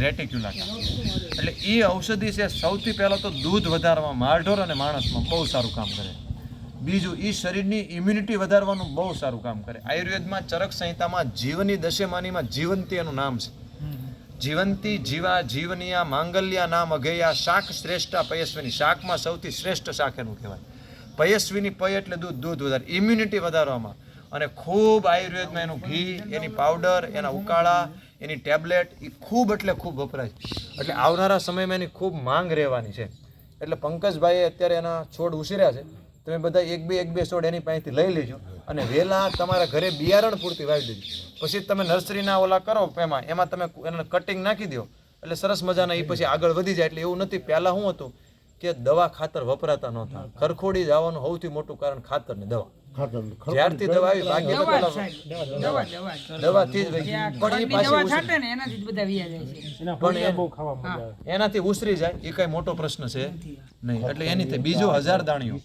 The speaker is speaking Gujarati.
રેટિક્યુલાટા એટલે એ ઔષધિ છે સૌથી પહેલાં તો દૂધ વધારવામાં માળઢોર અને માણસમાં બહુ સારું કામ કરે. બીજું એ શરીરની ઇમ્યુનિટી વધારવાનું બહુ સારું કામ કરે. આયુર્વેદમાં ચરક સંહિતામાં જીવની દશેમાનીમાં જીવંતી એનું નામ છે. જીવંતી, જીવા, જીવનિયા, માંગલ્યા, નામ અગેયા શાક શ્રેષ્ઠા, પયસ્વીની. શાકમાં સૌથી શ્રેષ્ઠ શાક એનું કહેવાય. પયસ્વીની પય એટલે દૂધ દૂધ વધારે. ઇમ્યુનિટી વધારવામાં. અને ખૂબ આયુર્વેદમાં એનું ઘી, એની પાવડર એના ઉકાળા એની ટેબ્લેટ એ ખૂબ એટલે ખૂબ વપરાય એટલે આવનારા સમયમાં એની ખૂબ માંગ રહેવાની છે. એટલે પંકજભાઈએ અત્યારે એના છોડ ઉછેર્યા છે. તમે બધા એક બે એક બે છોડ એની પાસેથી લઈ લેજો અને વહેલા તમારા ઘરે બિયારણ પૂરતી વાવી દેજો. પછી તમે નર્સરીના ઓલા કરો એમાં એમાં તમે એને કટિંગ નાખી દો. એટલે સરસ મજાના એ પછી આગળ વધી જાય. એટલે એવું નથી પહેલાં શું હતું કે દવા ખાતર વપરાતા નહોતા. ખરખોડી જવાનું સૌથી મોટું કારણ ખાતર ને દવા. જ્યારથી દવા આવી ભાગ્ય તો દવા જ પેલા સાહેબ દવા દવા જ. વહી. પણ એ પાછી છાંટે ને એનાથી જ બધા વ્યા જાય છે. પણ એ- હા. એનાથી ઉસરી જાય. એ કઈ મોટો પ્રશ્ન છે? નહીં એટલે એની બીજો હજાર દાણીઓ